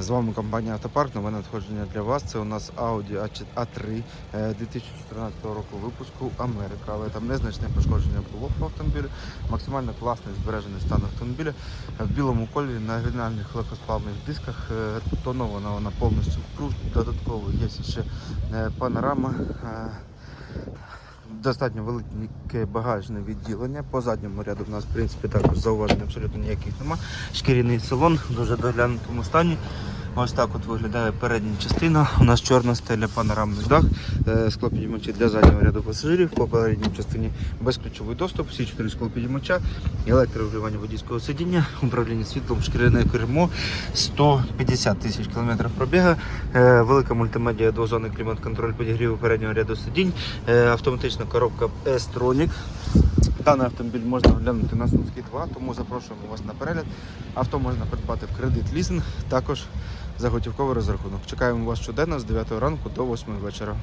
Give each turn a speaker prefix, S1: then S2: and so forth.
S1: З вами компанія Автопарк. Нове надходження для вас. Це у нас Audi A3 е, 2014 року випуску Америка, але там незначне пошкодження було по автомобілю. Максимально класний збережений стан автомобіля в білому кольорі на оригінальних легкосплавних дисках. Е, Тонована вона повністю в круг. Додатково є ще е, панорама. е, Достатньо велике багажне відділення. По задньому ряду в нас, в принципі, також зауважень абсолютно ніяких нема. Шкіряний салон в дуже доглянутому стані. Ось так от виглядає передня частина. У нас чорна стеля, панорамний дах, е, склопідіймачі для заднього ряду пасажирів. По передній частині безключовий доступ, всі чотири склопідіймача, електрорегулювання водійського сидіння, управління світлом, шкіряне кермо, 150 тисяч кілометрів пробіга, е, велика мультимедіа, двозонний клімат-контроль, підігріву переднього ряду сидінь, е, автоматична коробка S-Tronic. Даний автомобіль можна оглянути на Сумській 2, тому запрошуємо вас на перегляд. Авто можна придбати в кредит лізинг, також за готівковий розрахунок. Чекаємо вас щоденно з 9 ранку до 8 вечора.